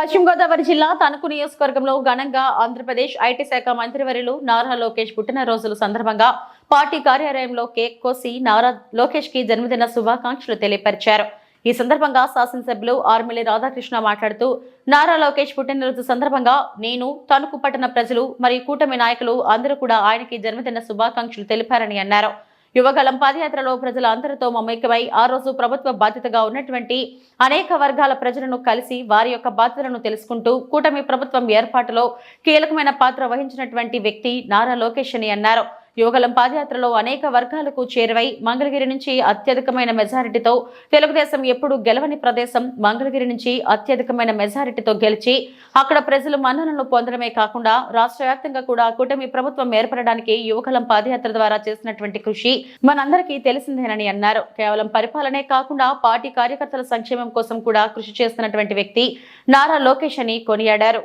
పశ్చిమ గోదావరి జిల్లా తణుకు నియోజకవర్గంలో ఘనంగా ఆంధ్రప్రదేశ్ ఐటీ శాఖ మంత్రివర్యులు నారా లోకేష్ పుట్టినరోజుల సందర్భంగా పార్టీ కార్యాలయంలో కేక్ కోసి నారా లోకేష్కి జన్మదిన శుభాకాంక్షలు తెలియపరిచారు. ఈ సందర్భంగా శాసనసభ్యులు ఆర్మిలి రాధాకృష్ణ మాట్లాడుతూ నారా లోకేష్ పుట్టినరోజు సందర్భంగా నేను తణుకు పట్టణ ప్రజలు మరియు కూటమి నాయకులు అందరూ కూడా ఆయనకి జన్మదిన శుభాకాంక్షలు తెలిపారని అన్నారు. యువగలం పాదయాత్రలో ప్రజల అందరితో మమేకమై ఆ రోజు ప్రభుత్వ బాధ్యతగా ఉన్నటువంటి అనేక వర్గాల ప్రజలను కలిసి వారి యొక్క బాధ్యతలను తెలుసుకుంటూ కూటమి ప్రభుత్వం ఏర్పాటులో కీలకమైన పాత్ర వహించినటువంటి వ్యక్తి నారా లోకేష్ అని అన్నారు. యువగలం పాదయాత్రలో అనేక వర్గాలకు చేరువై మంగళగిరి నుంచి అత్యధికమైన మెజారిటీతో తెలుగుదేశం ఎప్పుడు గెలవని ప్రదేశం మంగళగిరి నుంచి అత్యధికమైన మెజారిటీతో గెలిచి అక్కడ ప్రజలు మన్ననలు పొందడమే కాకుండా రాష్ట్ర వ్యాప్తంగా కూడా కూటమి ప్రభుత్వం ఏర్పడడానికి యువగలం పాదయాత్ర ద్వారా చేసినటువంటి కృషి మనందరికీ తెలిసిందేనని అన్నారు. కేవలం పరిపాలనే కాకుండా పార్టీ కార్యకర్తల సంక్షేమం కోసం కూడా కృషి చేస్తున్నటువంటి వ్యక్తి నారా లోకేష్ అని కొనియాడారు.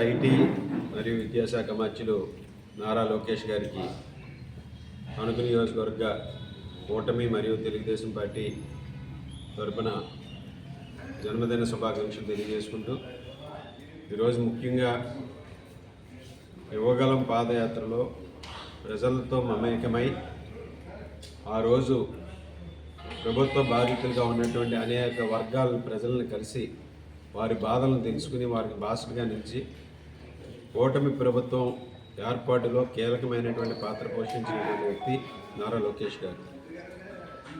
ఐటీ మరియు విద్యాశాఖ మంత్రులు నారా లోకేష్ గారికి తణుకు నియోజకవర్గ కూటమి మరియు తెలుగుదేశం పార్టీ తరపున జన్మదిన శుభాకాంక్షలు తెలియజేసుకుంటూ ఈరోజు ముఖ్యంగా యువగలం పాదయాత్రలో ప్రజలతో మమేకమై ఆ రోజు ప్రభుత్వ బాధితులుగా ఉన్నటువంటి అనేక వర్గాల ప్రజలను కలిసి వారి బాధలను తెలుసుకుని వారికి బాసుడిగా నిలిచి ఓటమి ప్రభుత్వం ఏర్పాటులో కీలకమైనటువంటి పాత్ర పోషించినటువంటి వ్యక్తి నారా లోకేష్ గారు.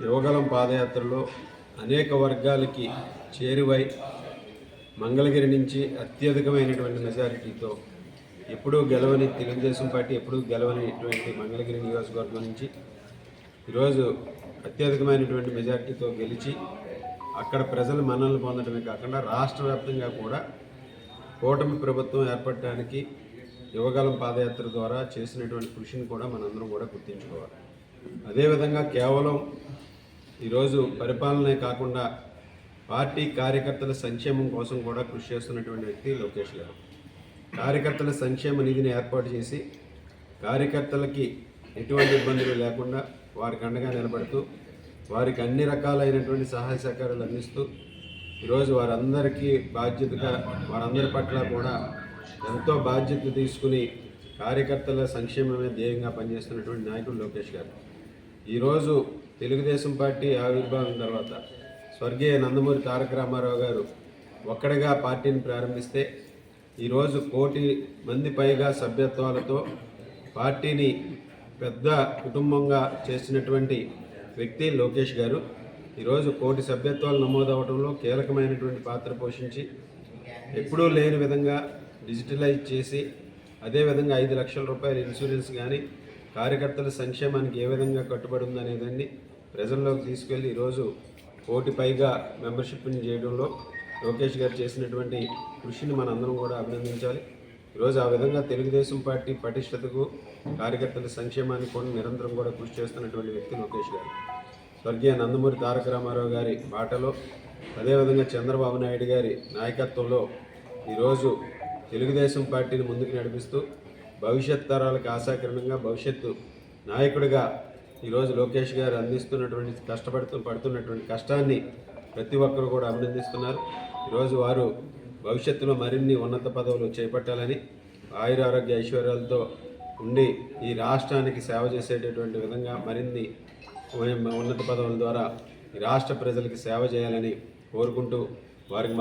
యువగలం పాదయాత్రలో అనేక వర్గాలకి చేరువై మంగళగిరి నుంచి అత్యధికమైనటువంటి మెజారిటీతో ఎప్పుడూ గెలవని తెలుగుదేశం పార్టీ ఎప్పుడూ గెలవనిటువంటి మంగళగిరి నియోజకవర్గం నుంచి ఈరోజు అత్యధికమైనటువంటి మెజారిటీతో గెలిచి అక్కడ ప్రజలు మన్నలు పొందడమే కాకుండా రాష్ట్ర వ్యాప్తంగా కూడా కూటమి ప్రభుత్వం ఏర్పడటానికి యువగలం పాదయాత్ర ద్వారా చేసినటువంటి కృషిని కూడా మనందరం కూడా గుర్తించుకోవాలి. అదేవిధంగా కేవలం ఈరోజు పరిపాలనే కాకుండా పార్టీ కార్యకర్తల సంక్షేమం కోసం కూడా కృషి చేస్తున్నటువంటి వ్యక్తి లోకేష్ గారు. కార్యకర్తల సంక్షేమ నిధిని ఏర్పాటు చేసి కార్యకర్తలకి ఎటువంటి ఇబ్బందులు లేకుండా వారికి అండగా నిలబడుతూ వారికి అన్ని రకాలైనటువంటి సహాయ సహకారాలు అందిస్తూ ఈరోజు వారందరికీ బాధ్యతగా వారందరి పట్ల కూడా ఎంతో బాధ్యత తీసుకుని కార్యకర్తల సంక్షేమమే ధ్యేయంగా పనిచేస్తున్నటువంటి నాయకుడు లోకేష్ గారు. ఈరోజు తెలుగుదేశం పార్టీ ఆవిర్భావం తర్వాత స్వర్గీయ నందమూరి తారక రామారావు గారు ఒక్కడిగా పార్టీని ప్రారంభిస్తే ఈరోజు కోటి మంది పైగా సభ్యత్వాలతో పార్టీని పెద్ద కుటుంబంగా చేసినటువంటి వ్యక్తి లోకేష్ గారు ఈరోజు కోటి సభ్యత్వాలు నమోదవడంలో కీలకమైనటువంటి పాత్ర పోషించి ఎప్పుడూ లేని విధంగా డిజిటలైజ్ చేసి అదేవిధంగా ఐదు లక్షల రూపాయల ఇన్సూరెన్స్ కానీ కార్యకర్తల సంక్షేమానికి ఏ విధంగా కట్టుబడి ఉందనేదాన్ని ప్రజల్లోకి తీసుకెళ్ళి ఈరోజు కోటి పైగా మెంబర్షిప్ని చేయడంలో లోకేష్ గారు చేసినటువంటి కృషిని మనందరం కూడా అభినందించాలి. ఈరోజు ఆ విధంగా తెలుగుదేశం పార్టీ పటిష్టతకు కార్యకర్తల సంక్షేమానికి కూడా నిరంతరం కూడా కృషి చేస్తున్నటువంటి వ్యక్తి లోకేష్ గారు. స్వర్గీయ నందమూరి తారక రామారావు గారి బాటలో అదేవిధంగా చంద్రబాబు నాయుడు గారి నాయకత్వంలో ఈరోజు తెలుగుదేశం పార్టీని ముందుకు నడిపిస్తూ భవిష్యత్ తరాలకు ఆశాకరణంగా భవిష్యత్తు నాయకుడిగా ఈరోజు లోకేష్ గారు అందిస్తున్నటువంటి కష్టపడుతూ పడుతున్నటువంటి కష్టాన్ని ప్రతి ఒక్కరు కూడా అభినందిస్తున్నారు. ఈరోజు వారు భవిష్యత్తులో మరిన్ని ఉన్నత పదవులు చేపట్టాలని ఆయురారోగ్య ఐశ్వర్యాలతో ఉండి ఈ రాష్ట్రానికి సేవ చేసేటటువంటి విధంగా మరిన్ని ఉన్నత పదవుల ద్వారా రాష్ట్ర ప్రజలకి సేవ చేయాలని కోరుకుంటూ వారికి